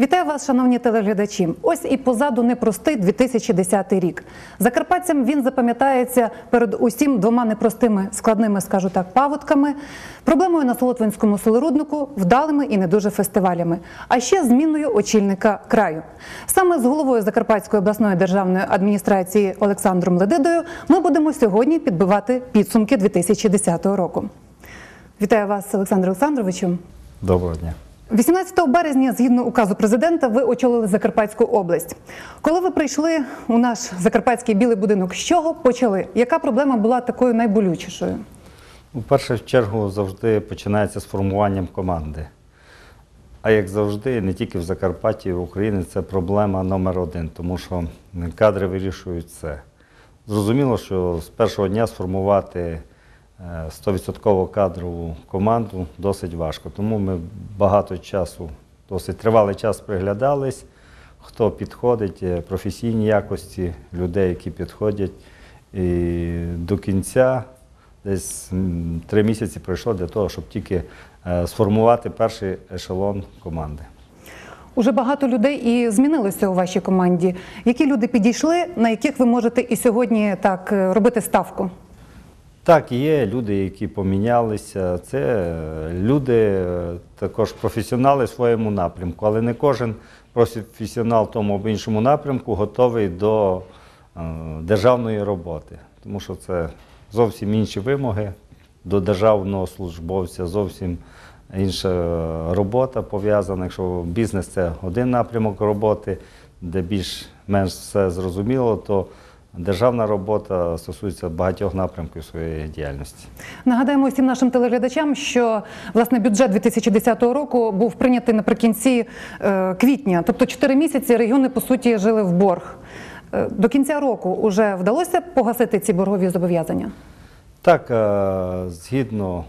Вітаю вас, шановні телеглядачі. Ось і позаду непростий 2010 рік. Закарпатцям він запам'ятається перед усім двома непростими складними, скажу так, паводками, проблемою на Солотвинському солоруднику, вдалими і не дуже фестивалями, а ще зміною очільника краю. Саме з головою Закарпатської обласної державної адміністрації Олександром Ледидою ми будемо сьогодні підбивати підсумки 2010 року. Вітаю вас, Олександр Олександровичу. Доброго дня. 18 березня, згідно указу президента, ви очолили Закарпатську область. Коли ви прийшли у наш закарпатський білий будинок, з чого почали? Яка проблема була такою найболючішою? У першу чергу завжди починається з формуванням команди. А як завжди, не тільки в Закарпатті, в Україні це проблема номер один, тому що кадри вирішують все. Зрозуміло, що з першого дня сформувати 100% кадрову команду досить важко. Тому ми багато часу, досить тривалий час приглядались, хто підходить, е, професійні якості людей, які підходять. І до кінця десь три місяці пройшло для того, щоб тільки е, сформувати перший ешелон команди. Уже багато людей і змінилося у вашій команді. Які люди підійшли, на яких ви можете і сьогодні так е, робити ставку? Так, є люди, які помінялися. Це е, люди е, також професіонали в своєму напрямку, але не кожен професіонал в тому або іншому напрямку готовий до е, державної роботи, тому що це зовсім інші вимоги до державного службовця, зовсім інша робота пов'язана. Якщо бізнес це один напрямок роботи, де більш-менш все зрозуміло, то державна робота стосується багатьох напрямків своєї діяльності. Нагадаємо всім нашим телеглядачам, що власне бюджет 2010 року був прийнятий наприкінці е, квітня, тобто 4 місяці регіони по суті жили в борг. Е, До кінця року вже вдалося погасити ці боргові зобов'язання? Так, е, згідно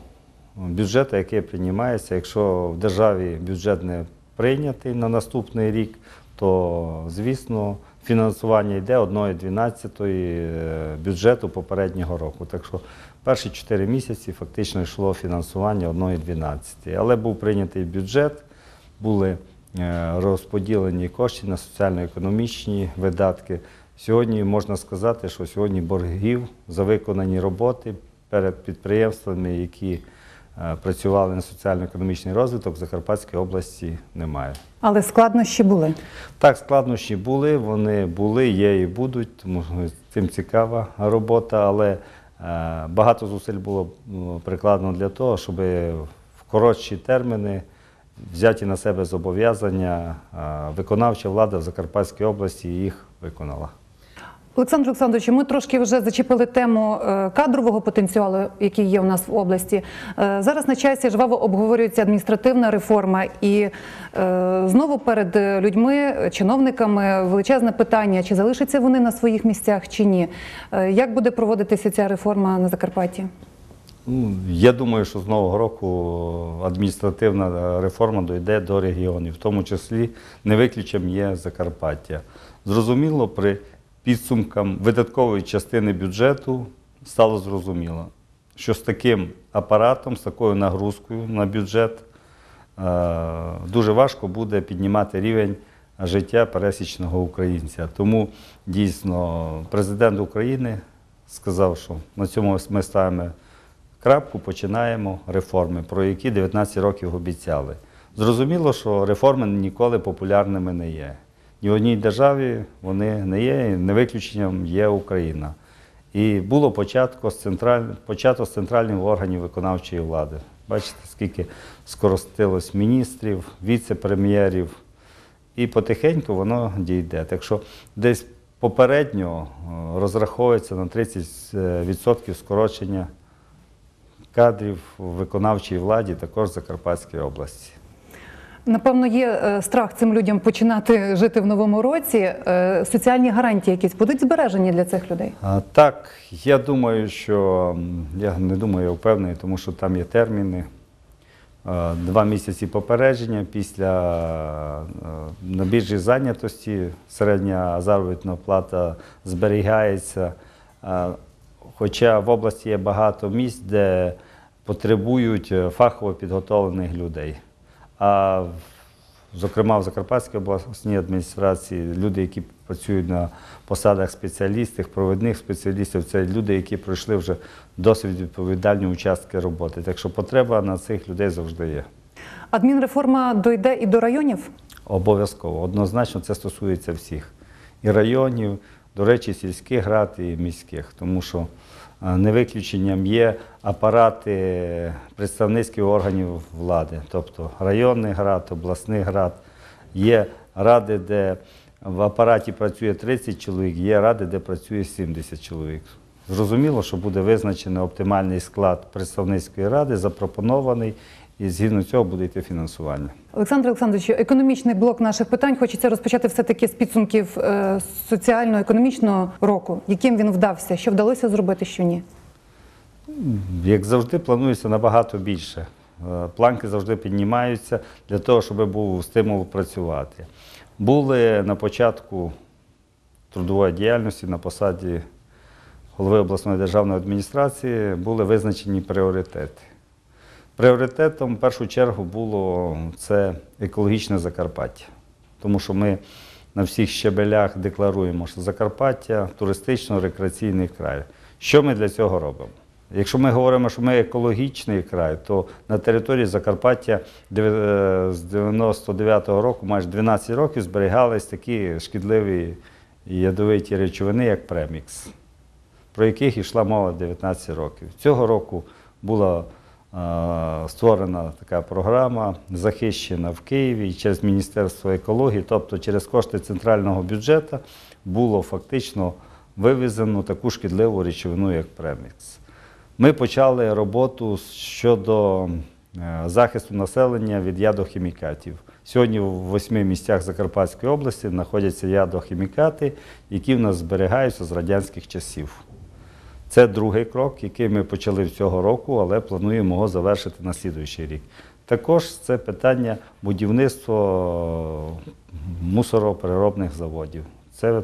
бюджету, який приймається, якщо в державі бюджет не прийнятий на наступний рік, то звісно фінансування йде 1,12 е, бюджету попереднього року. Так що перші 4 місяці фактично йшло фінансування 1,12. Але був прийнятий бюджет, були е, розподілені кошти на соціально-економічні видатки. Сьогодні можна сказати, що сьогодні боргів за виконані роботи перед підприємствами, які працювали на соціально-економічний розвиток в Закарпатській області немає. Але складнощі були. Так, складнощі були, вони були, є і будуть, тому цим цікава робота, але е, багато зусиль було ну, прикладено для того, щоб в коротші терміни взяті на себе зобов'язання, е, виконавча влада в Закарпатській області їх виконала. Олександр Олександрович, ми трошки вже зачепили тему е, кадрового потенціалу, який є у нас в області. Е, Зараз на часі жваво обговорюється адміністративна реформа, і е, знову перед людьми, чиновниками, величезне питання: чи залишаться вони на своїх місцях чи ні. Як буде проводитися ця реформа на Закарпатті? Ну, Я думаю, що з нового року адміністративна реформа дойде до регіонів, в тому числі не виключенням є Закарпаття. Зрозуміло, при підсумкам видаткової частини бюджету стало зрозуміло, що з таким апаратом, з такою нагрузкою на бюджет е, дуже важко буде піднімати рівень життя пересічного українця. Тому дійсно президент України сказав, що на цьому ми ставимо крапку, починаємо реформи, про які 19 років обіцяли. Зрозуміло, що реформи ніколи популярними не є. Ні в одній державі вони не є, не виключенням є Україна. І було початку з централь... почато з центральних органів виконавчої влади. Бачите, скільки скоростилось міністрів, віце-прем'єрів, і потихеньку воно дійде. Так що десь попередньо е, розраховується на 30% скорочення кадрів у виконавчій владі, також в Закарпатській області. Напевно, є е, страх цим людям починати жити в новому році. Е, Соціальні гарантії якісь будуть збережені для цих людей? Так, я думаю, що я не думаю, я впевнений, тому що там є терміни. Е, Два місяці попередження після на біржі зайнятості середня заробітна плата зберігається. Хоча в області є багато місць, де потребують фахово підготовлених людей. А зокрема в Закарпатській обласній адміністрації, люди, які працюють на посадах спеціалістів, провідних спеціалістів, це люди, які пройшли вже досить відповідальні участки роботи. Так що потреба на цих людей завжди є. Адмінреформа дойде і до районів. Обов'язково. Однозначно це стосується всіх. І районів, до речі, сільських рад і міських, тому що не виключенням є апарати представницьких органів влади, тобто районних рад, обласних рад. Є ради, де в апараті працює 30 чоловік, є ради, де працює 70 чоловік. Зрозуміло, що буде визначений оптимальний склад представницької ради, запропонований, і згідно цього буде йти фінансування. Олександр Олександрович, економічний блок наших питань хочеться розпочати все-таки з підсумків е, соціально-економічного року, яким він вдався, що вдалося зробити, що ні. Як завжди, планується набагато більше. Е, Планки завжди піднімаються для того, щоб був стимул працювати. Були на початку трудової діяльності на посаді голови обласної державної адміністрації, були визначені пріоритети. Пріоритетом в першу чергу було це екологічне Закарпаття, тому що ми на всіх щебелях декларуємо, що Закарпаття туристично-рекреаційний край. Що ми для цього робимо? Якщо ми говоримо, що ми екологічний край, то на території Закарпаття дев'я- з 99-го року, майже 12 років, зберігались такі шкідливі ядовиті речовини, як премікс про яких йшла мова 19 років. Цього року була е, створена така програма, захищена в Києві через Міністерство екології, тобто через кошти центрального бюджету, було фактично вивезено таку шкідливу речовину, як премікс. Ми почали роботу щодо е, захисту населення від ядохімікатів. Сьогодні в восьми місцях Закарпатської області знаходяться ядохімікати, які в нас зберігаються з радянських часів. Це другий крок, який ми почали цього року, але плануємо його завершити на слідуючий рік. Також це питання будівництва мусоропереробних заводів. Це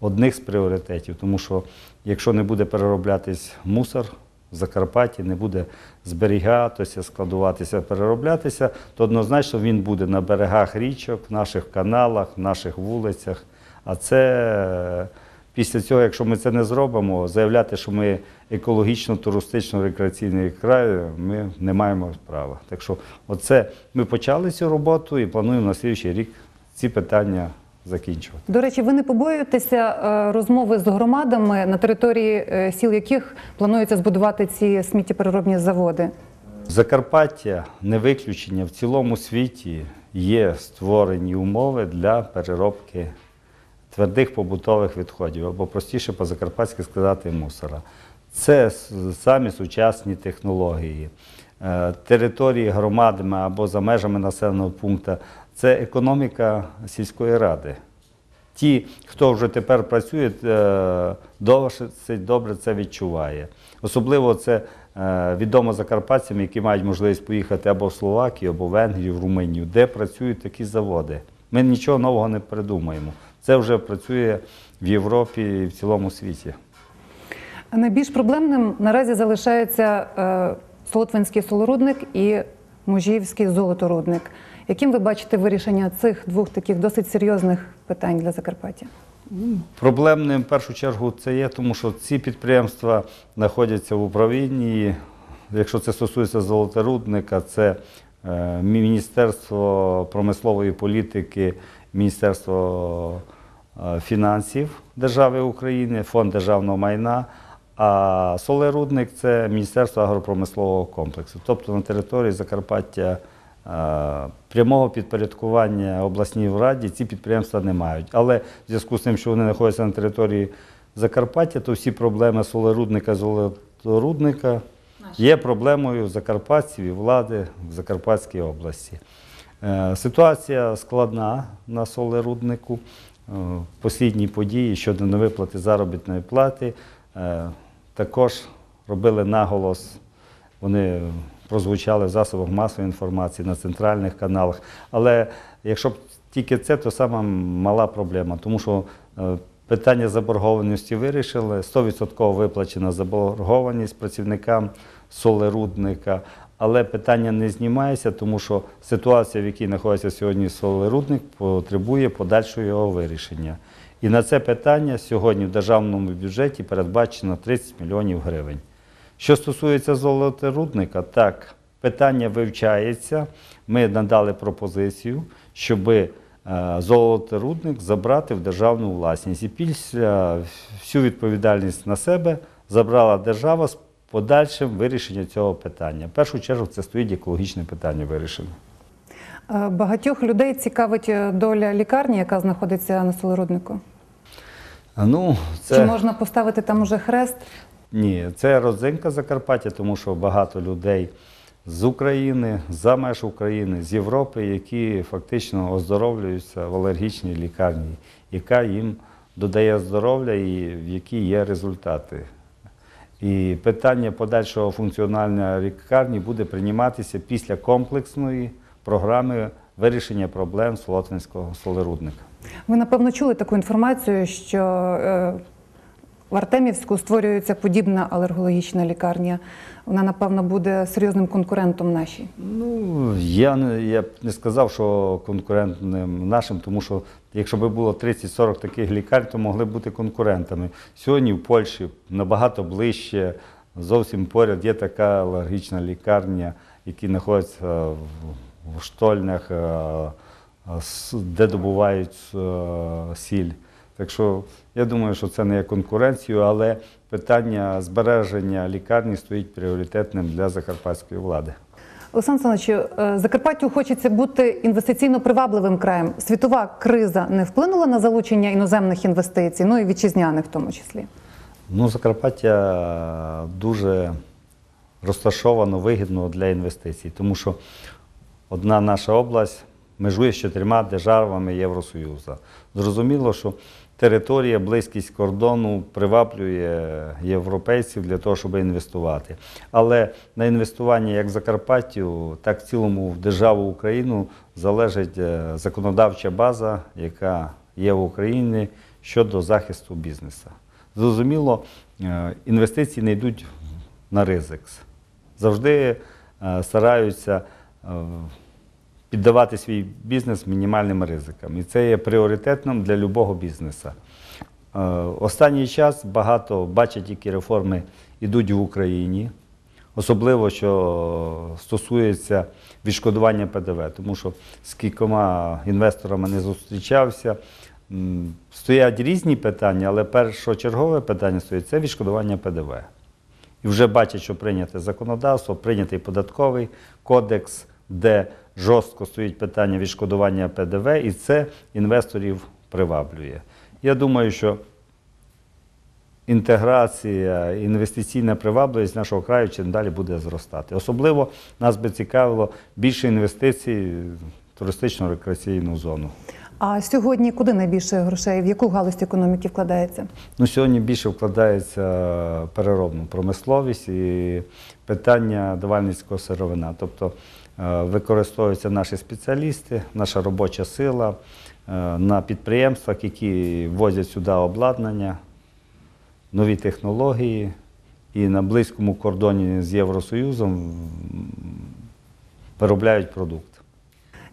одних з пріоритетів, тому що якщо не буде перероблятись мусор в Закарпатті, не буде зберігатися, складуватися, перероблятися, то однозначно він буде на берегах річок, в наших каналах, наших вулицях. А це Після цього, якщо ми це не зробимо, заявляти, що ми екологічно-туристично-рекреаційний край, ми не маємо права. Так що, оце ми почали цю роботу і плануємо на слідчий рік ці питання закінчувати. До речі, ви не побоюєтеся е, розмови з громадами, на території е, сіл яких планується збудувати ці сміттєпереробні заводи? Закарпаття не виключення в цілому світі є створені умови для переробки твердих побутових відходів, або простіше по-закарпатськи сказати мусора. Це самі сучасні технології. Е, Території громадами або за межами населеного пункту це економіка сільської ради. Ті, хто вже тепер працює, е, досить добре це відчуває. Особливо це е, відомо закарпатцям, які мають можливість поїхати або в Словакію, або в Венгрію, в Румунію, де працюють такі заводи. Ми нічого нового не придумаємо. Це вже працює в Європі і в цілому світі. Найбільш проблемним наразі залишається е, Солотвинський солорудник і Мужівський золоторудник. Яким ви бачите вирішення цих двох таких досить серйозних питань для Закарпаття? Проблемним в першу чергу це є, тому що ці підприємства знаходяться в управлінні. Якщо це стосується золоторудника, це е, Міністерство промислової політики, Міністерство фінансів Держави України, Фонд державного майна. А солерудник це Міністерство агропромислового комплексу. Тобто на території Закарпаття е, прямого підпорядкування обласній раді ці підприємства не мають. Але в зв'язку з тим, що вони знаходяться на території Закарпаття, то всі проблеми солерудника, золоторудника є проблемою закарпатців і влади в Закарпатській області. Е, Ситуація складна на солеруднику. Е, Послідні події щодо невиплати заробітної плати е, також робили наголос. Вони прозвучали в засобах масової інформації на центральних каналах. Але якщо б тільки це, то сама мала проблема, тому що е, питання заборгованості вирішили, 100% виплачена заборгованість працівникам солерудника. Але питання не знімається, тому що ситуація, в якій знаходиться сьогодні солерудник, потребує подальшого його вирішення. І на це питання сьогодні в державному бюджеті передбачено 30 мільйонів гривень. Що стосується золоторудника, так, питання вивчається. Ми надали пропозицію, щоб золоторудник забрати в державну власність. І після всю відповідальність на себе забрала держава з подальшим вирішенням цього питання. В першу чергу це стоїть екологічне питання вирішення. Е, Багатьох людей цікавить е, доля лікарні, яка знаходиться на солоруднику. Ну, це... Чи можна поставити там уже хрест? Ні, це родзинка Закарпаття, тому що багато людей з України, за меж України, з Європи, які фактично оздоровлюються в алергічній лікарні, яка їм додає здоров'я і в якій є результати. І питання подальшого функціонування лікарні буде прийматися після комплексної програми вирішення проблем Солотвинського солерудника. Ви напевно чули таку інформацію, що е, в Артемівську створюється подібна алергологічна лікарня. Вона, напевно, буде серйозним конкурентом нашій. Ну, я, не- я б не сказав, що конкурентним нашим, тому що якщо б було 30-40 таких лікарень, то могли б бути конкурентами. Сьогодні в Польщі набагато ближче, зовсім поряд є така алергічна лікарня, які знаходяться в, штольнях, е, е, де добувають е, сіль. Так що я думаю, що це не є конкуренцією, але питання збереження лікарні стоїть пріоритетним для закарпатської влади. Олександр Олександрович, е, Закарпаттю хочеться бути інвестиційно привабливим краєм. Світова криза не вплинула на залучення іноземних інвестицій, ну і вітчизняних в тому числі. Ну, Закарпаття дуже розташовано вигідно для інвестицій, тому що одна наша область межує з чотирма державами Євросоюзу. Зрозуміло, що територія, близькість кордону приваблює європейців для того, щоб інвестувати. Але на інвестування як в Закарпаттю, так в цілому в державу Україну залежить е, законодавча база, яка є в Україні щодо захисту бізнесу. Зрозуміло, е, інвестиції не йдуть на ризик. Завжди е, стараються піддавати свій бізнес мінімальним ризикам. І це є пріоритетним для будь-якого бізнесу. Е, Останній час багато бачать, які реформи йдуть в Україні, особливо що стосується відшкодування ПДВ, тому що з кількома інвесторами не зустрічався. Стоять різні питання, але першочергове питання стоїть це відшкодування ПДВ. І вже бачать, що прийняте законодавство, прийнятий податковий кодекс, де жорстко стоїть питання відшкодування ПДВ, і це інвесторів приваблює. Я думаю, що інтеграція, інвестиційна привабливість нашого краю чим далі буде зростати. Особливо нас би цікавило більше інвестицій в туристично-рекреаційну зону. А сьогодні куди найбільше грошей? В яку галузь економіки вкладається? Ну, сьогодні більше вкладається переробну промисловість і питання давальницького сировина. Тобто використовуються наші спеціалісти, наша робоча сила е, на підприємствах, які возять сюди обладнання, нові технології. І на близькому кордоні з Євросоюзом виробляють продукт.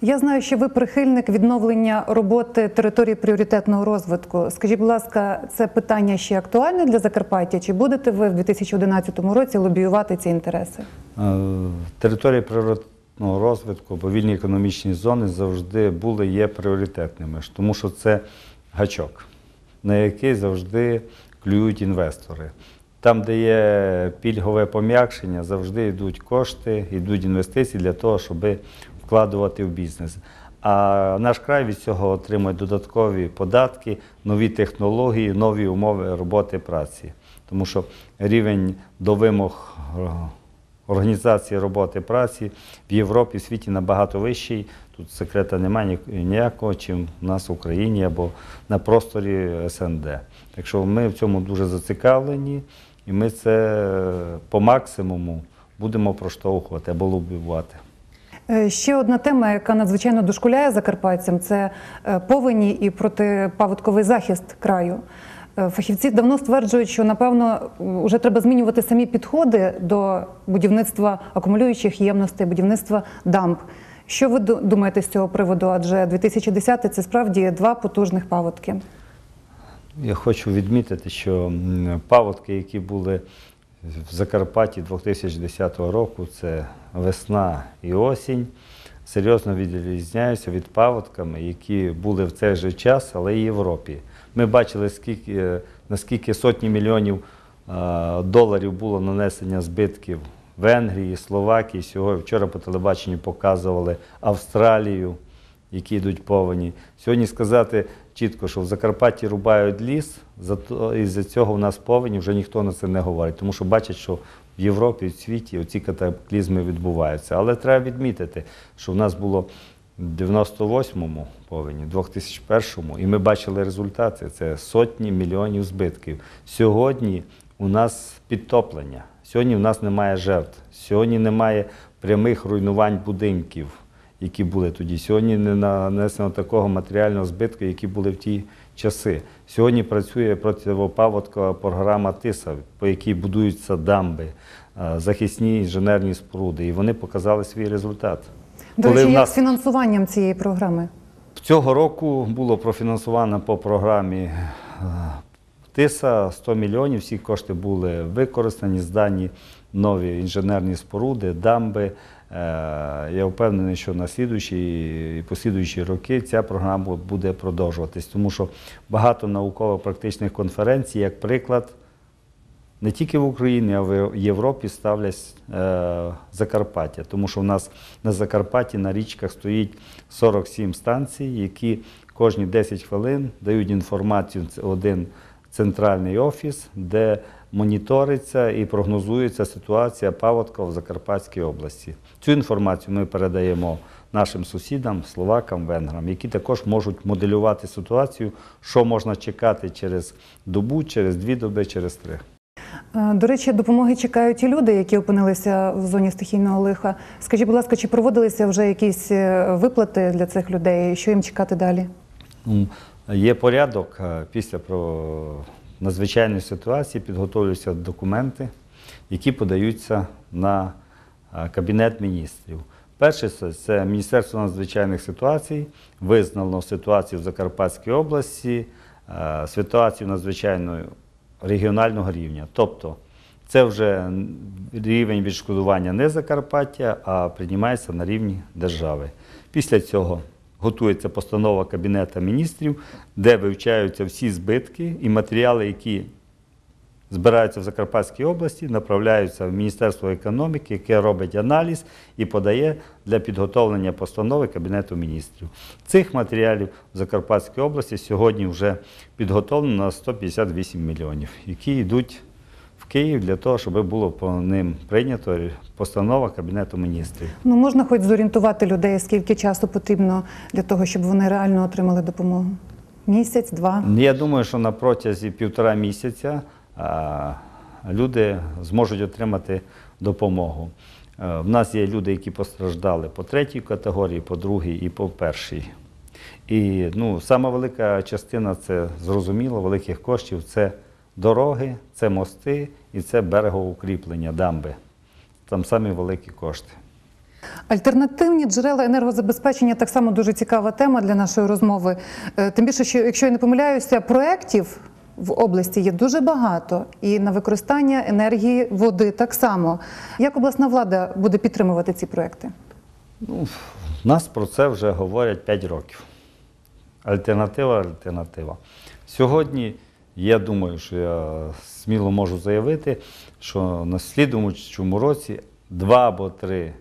Я знаю, що ви прихильник відновлення роботи території пріоритетного розвитку. Скажіть, будь ласка, це питання ще актуальне для Закарпаття? Чи будете ви в 2011 році лобіювати ці інтереси? Е, Території розвитку або вільні економічні зони завжди були є пріоритетними, тому що це гачок, на який завжди клюють інвестори. Там, де є пільгове пом'якшення, завжди йдуть кошти, йдуть інвестиції для того, щоб вкладувати в бізнес. А наш край від цього отримує додаткові податки, нові технології, нові умови роботи праці. Тому що рівень до вимог е, організації роботи праці в Європі, в світі набагато вищий. Тут секрета немає ніякого, чим в нас в Україні або на просторі СНД. Так що ми в цьому дуже зацікавлені, і ми це по максимуму будемо проштовхувати або лобівати. Е, Ще одна тема, яка надзвичайно дошкуляє закарпатцям, це е, повені і протипаводковий захист краю. Е, Фахівці давно стверджують, що напевно вже треба змінювати самі підходи до будівництва акумулюючих ємностей, будівництва дамб. Що ви думаєте з цього приводу? Адже 2010 – це справді два потужних паводки. Я хочу відмітити, що паводки, які були в Закарпатті 2010 року, це весна і осінь, серйозно відрізняються від паводками, які були в цей же час, але і в Європі. Ми бачили, скільки, наскільки сотні мільйонів доларів було нанесення збитків Венгрії, Словакії. Сьогодні вчора по телебаченню показували Австралію які йдуть повені. Сьогодні сказати чітко, що в Закарпатті рубають ліс, зато із-за цього в нас повені вже ніхто на це не говорить, тому що бачать, що в Європі, в світі оці катаклізми відбуваються. Але треба відмітити, що в нас було в 98-му повені, 2001-му, і ми бачили результати. Це сотні мільйонів збитків. Сьогодні у нас підтоплення. Сьогодні в нас немає жертв. Сьогодні немає прямих руйнувань будинків які були тоді. Сьогодні не нанесено такого матеріального збитку, які були в ті часи. Сьогодні працює противопаводкова програма ТИСА, по якій будуються дамби, е, захисні інженерні споруди, і вони показали свій результат. До речі, як нас з фінансуванням цієї програми? Цього року було профінансовано по програмі е, ТИСА 100 мільйонів. Всі кошти були використані, здані нові інженерні споруди, дамби. Е, Я впевнений, що на слідуючі і послідуючі роки ця програма буде продовжуватись, тому що багато науково-практичних конференцій, як приклад, не тільки в Україні, а в Європі ставлять е, Закарпаття, тому що в нас на Закарпатті на річках стоїть 47 станцій, які кожні 10 хвилин дають інформацію один центральний офіс, де моніториться і прогнозується ситуація паводка в Закарпатській області. Цю інформацію ми передаємо нашим сусідам, словакам, венграм, які також можуть моделювати ситуацію, що можна чекати через добу, через дві доби, через три. Е, До речі, допомоги чекають і люди, які опинилися в зоні стихійного лиха. Скажіть, будь ласка, чи проводилися вже якісь е, виплати для цих людей? Що їм чекати далі? Ну, Є порядок е, після надзвичайної ситуації підготовлюються документи, які подаються на Кабінет міністрів. Перше це- Міністерство надзвичайних ситуацій визнало ситуацію в Закарпатській області, ситуацію надзвичайного регіонального рівня. Тобто це вже рівень відшкодування не Закарпаття, а приймається на рівні держави. Після цього готується постанова Кабінету міністрів, де вивчаються всі збитки і матеріали, які збираються в Закарпатській області, направляються в Міністерство економіки, яке робить аналіз і подає для підготовлення постанови Кабінету міністрів. Цих матеріалів в Закарпатській області сьогодні вже підготовлено на 158 мільйонів, які йдуть в Київ для того, щоб було по ним прийнято постанова Кабінету міністрів. Ну можна хоч зорієнтувати людей, скільки часу потрібно для того, щоб вони реально отримали допомогу? Місяць, два. Я думаю, що на протязі півтора місяця люди зможуть отримати допомогу. Е, В нас є люди, які постраждали по третій категорії, по другій і по першій. І ну, сама велика частина це зрозуміло, великих коштів це дороги, це мости і це берегоукріплення, дамби. Там самі великі кошти. Альтернативні джерела енергозабезпечення так само дуже цікава тема для нашої розмови. Е, Тим більше, що якщо я не помиляюся, проєктів в області є дуже багато, і на використання енергії води так само. Як обласна влада буде підтримувати ці проекти? Ну, нас про це вже говорять 5 років. Альтернатива, альтернатива. Сьогодні я думаю, що я сміло можу заявити, що на слідуючому році два або три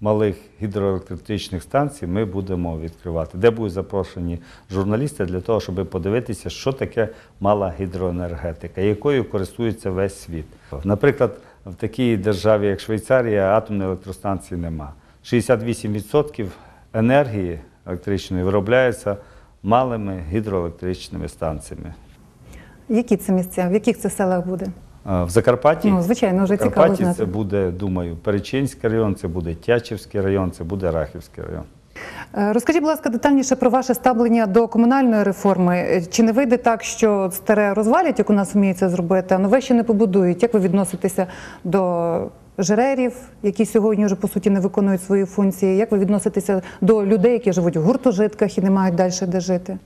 малих гідроелектричних станцій ми будемо відкривати, де будуть запрошені журналісти для того, щоб подивитися, що таке мала гідроенергетика, якою користується весь світ. Наприклад, в такій державі, як Швейцарія, атомної електростанції нема. 68% енергії електричної виробляється малими гідроелектричними станціями. Які це місця? В яких це селах буде? В Закарпатті, Ну, звичайно, вже цікаво Закарпатті знати. це буде, думаю, Перечинський район, це буде Тячівський район, це буде Рахівський район. Е, Розкажіть, будь ласка, детальніше про ваше ставлення до комунальної реформи. Е, Чи не вийде так, що старе розвалять, як у нас вміють це зробити, а нове ще не побудують? Як ви відноситеся до жрерів, які сьогодні вже по суті не виконують свої функції? Як ви відноситеся до людей, які живуть в гуртожитках і не мають далі де жити?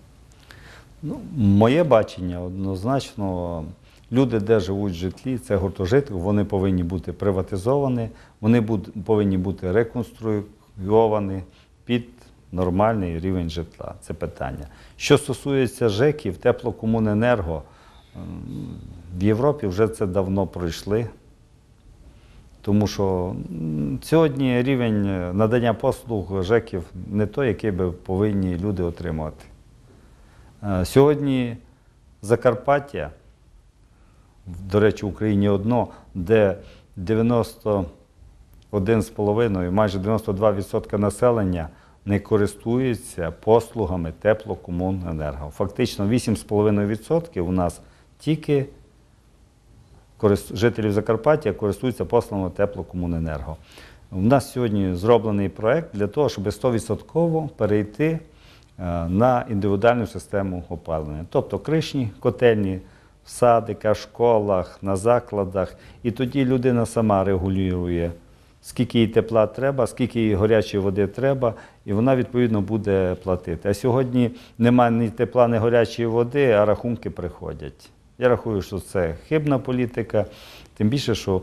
Ну, моє бачення однозначно, люди, де живуть в житлі, це гуртожиток, вони повинні бути приватизовані, вони повинні бути реконструйовані під нормальний рівень житла. Це питання. Що стосується ЖЕКів, теплокомуненерго, в Європі вже це давно пройшли. Тому що сьогодні рівень е, надання послуг ЖЕКів не той, який би повинні люди отримувати. Е, Сьогодні Закарпаття, до речі, в Україні одно, де 91,5, майже 92% населення не користуються послугами теплокомуненерго. Фактично 8,5% у нас тільки жителів Закарпаття користуються послугами теплокомуненерго. У нас сьогодні зроблений проект для того, щоб 100% перейти е, на індивідуальну систему опалення. Тобто кришні котельні в садиках, школах, на закладах. І тоді людина сама регулює, скільки їй тепла треба, скільки їй гарячої води треба, і вона відповідно буде платити. А сьогодні немає ні тепла, ні гарячої води, а рахунки приходять. Я рахую, що це хибна політика, тим більше, що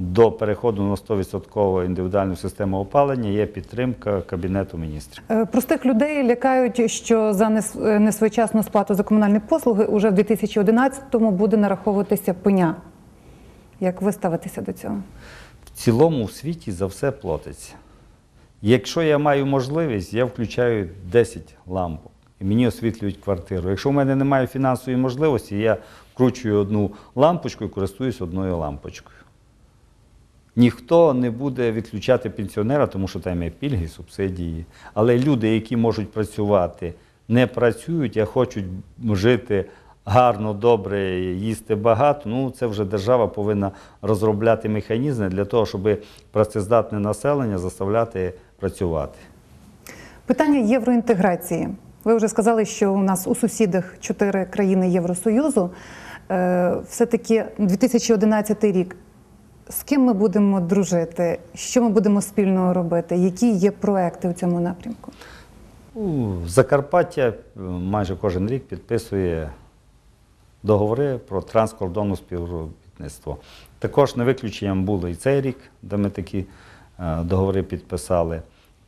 до переходу на 100% індивідуальну систему опалення є підтримка Кабінету міністрів. Е, Простих людей лякають, що за е, несвоєчасну сплату за комунальні послуги уже в 2011-му буде нараховуватися пеня. Як ви ставитеся до цього? В цілому в світі за все платиться. Якщо я маю можливість, я включаю 10 лампок і мені освітлюють квартиру. Якщо в мене немає фінансової можливості, я вкручую одну лампочку і користуюсь одною лампочкою. Ніхто не буде відключати пенсіонера, тому що там є пільги, субсидії. Але люди, які можуть працювати, не працюють, а хочуть жити гарно, добре, їсти багато. Ну це вже держава повинна розробляти механізми для того, щоб працездатне населення заставляти працювати. Питання євроінтеграції. Ви вже сказали, що у нас у сусідах чотири країни Євросоюзу. Е, Все-таки 2011 рік. З ким ми будемо дружити? Що ми будемо спільно робити? Які є проекти в цьому напрямку? Закарпаття е, майже кожен рік підписує договори про транскордонне співробітництво. Також не виключенням було і цей рік, де ми такі е, договори підписали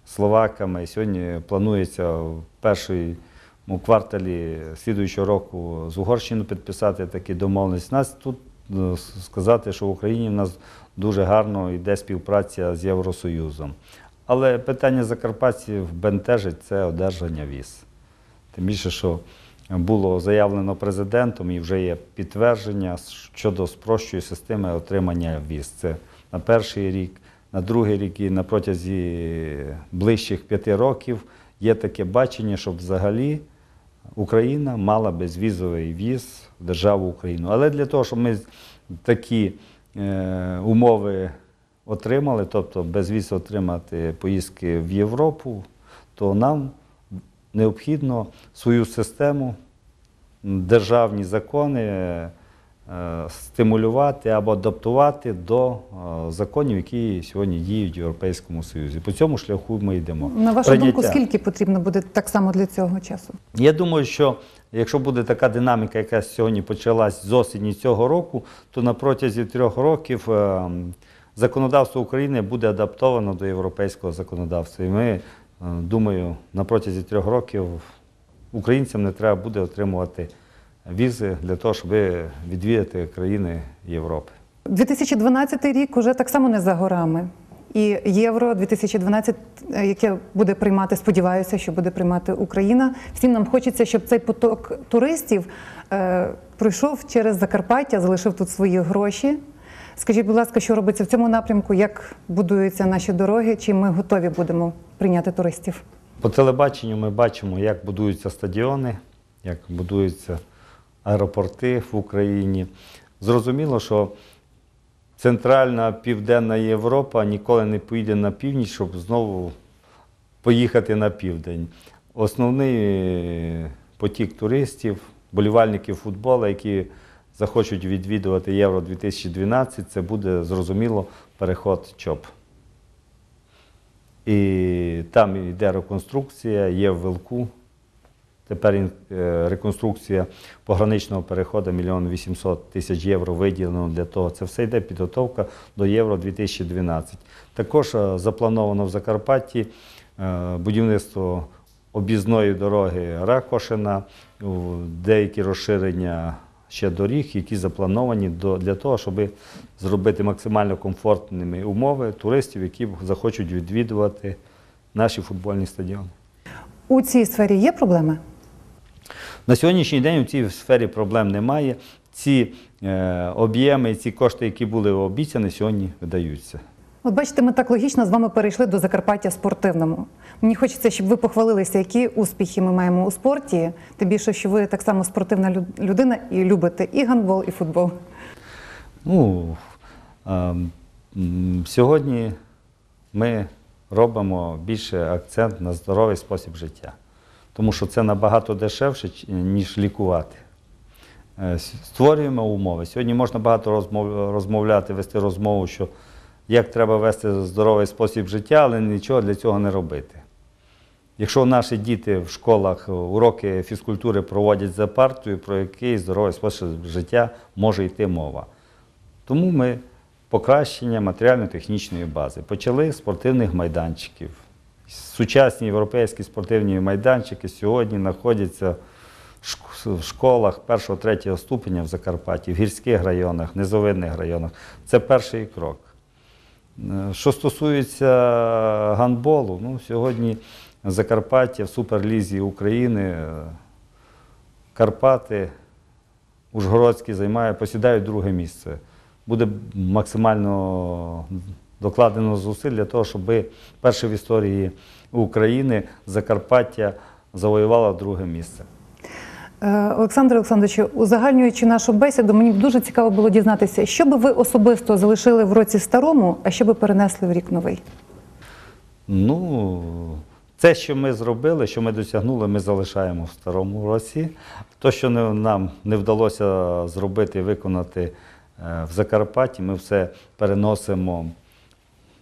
словаками. Сьогодні планується в першому кварталі слідуючого року з Угорщиною підписати такі домовленості. Нас тут сказати, що в Україні в нас дуже гарно йде співпраця з Євросоюзом. Але питання закарпатців бентежить це одержання віз. Тим більше, що було заявлено президентом і вже є підтвердження щодо спрощої системи отримання віз. Це на перший рік, на другий рік і на протязі ближчих п'яти років є таке бачення, щоб взагалі Україна мала безвізовий віз в державу Україну. Але для того, щоб ми такі е, умови отримали, тобто безвіз отримати поїздки в Європу, то нам необхідно свою систему, державні закони стимулювати або адаптувати до е, законів, які сьогодні діють в Європейському Союзі. По цьому шляху ми йдемо. На вашу Прийняття. думку, скільки потрібно буде так само для цього часу? Я думаю, що якщо буде така динаміка, яка сьогодні почалась з осені цього року, то на протязі трьох років е, законодавство України буде адаптовано до європейського законодавства. І ми, е, думаю, на протязі трьох років українцям не треба буде отримувати візи для того, щоб відвідати країни Європи. 2012 рік уже так само не за горами. І євро 2012, е, яке буде приймати, сподіваюся, що буде приймати Україна. Всім нам хочеться, щоб цей поток туристів е, пройшов через Закарпаття, залишив тут свої гроші. Скажіть, будь ласка, що робиться в цьому напрямку? Як будуються наші дороги? Чи ми готові будемо прийняти туристів? По телебаченню ми бачимо, як будуються стадіони, як будуються аеропорти в Україні. Зрозуміло, що Центральна Південна Європа ніколи не поїде на північ, щоб знову поїхати на південь. Основний е, потік туристів, болівальників футболу, які захочуть відвідувати Євро 2012, це буде зрозуміло переход ЧОП. І там йде реконструкція, є в Вилку. Тепер е, реконструкція пограничного переходу 1 800 тисяч євро виділено для того. Це все йде підготовка до Євро 2012. Також е, заплановано в Закарпатті е, будівництво об'їзної дороги Ракошина, деякі розширення ще доріг, які заплановані для того, щоб зробити максимально комфортними умови туристів, які захочуть відвідувати наші футбольні стадіони. У цій сфері є проблеми? На сьогоднішній день у цій сфері проблем немає. Ці е, об'єми, ці кошти, які були обіцяні, сьогодні видаються. От бачите, ми так логічно з вами перейшли до Закарпаття спортивному. Мені хочеться, щоб ви похвалилися, які успіхи ми маємо у спорті. Тим більше, що ви так само спортивна людина і любите і гандбол, і футбол. Ну, е, сьогодні ми робимо більше акцент на здоровий спосіб життя, тому що це набагато дешевше, ніж лікувати. Е, Створюємо умови. Сьогодні можна багато розмов, розмовляти, вести розмову, що як треба вести здоровий спосіб життя, але нічого для цього не робити. Якщо наші діти в школах уроки фізкультури проводять за партою, про який здоровий спосіб життя може йти мова. Тому ми покращення матеріально-технічної бази. Почали спортивних майданчиків. Сучасні європейські спортивні майданчики сьогодні знаходяться в школах першого-третього ступеня в Закарпатті, в гірських районах, низовинних районах. Це перший крок. Е, Що стосується гандболу, ну, сьогодні Закарпаття в Суперлізі України, е, Карпати, Ужгородський займає, посідають друге місце. Буде максимально докладено зусиль для того, щоб перше в історії України Закарпаття завоювало друге місце. Е, Олександр Олександровичу, узагальнюючи нашу бесіду, мені б дуже цікаво було дізнатися, що би ви особисто залишили в році старому, а що би перенесли в рік новий. Ну, це, що ми зробили, що ми досягнули, ми залишаємо в старому році. То, що нам не вдалося зробити виконати е, в Закарпатті, ми все переносимо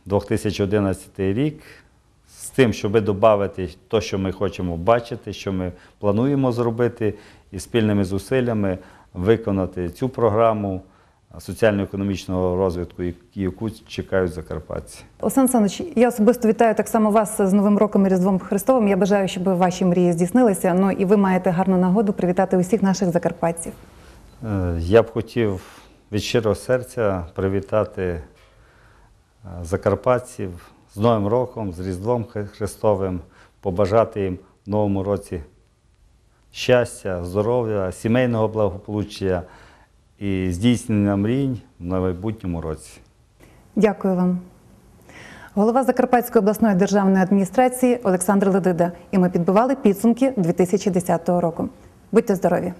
2011 рік з тим, щоб додати те, що ми хочемо бачити, що ми плануємо зробити, і спільними зусиллями виконати цю програму соціально-економічного розвитку, яку чекають закарпатці. Олександр Олександрович, я особисто вітаю так само вас з Новим роком і Різдвом Христовим. Я бажаю, щоб ваші мрії здійснилися. Ну і ви маєте гарну нагоду привітати усіх наших закарпатців. Е, Я б хотів від щирого серця привітати закарпатців з Новим роком, з Різдвом Христовим, побажати їм в новому році щастя, здоров'я, сімейного благополуччя і здійснення мрій на майбутньому році. Дякую вам. Голова Закарпатської обласної державної адміністрації Олександр Ледида. І ми підбивали підсумки 2010 року. Будьте здорові!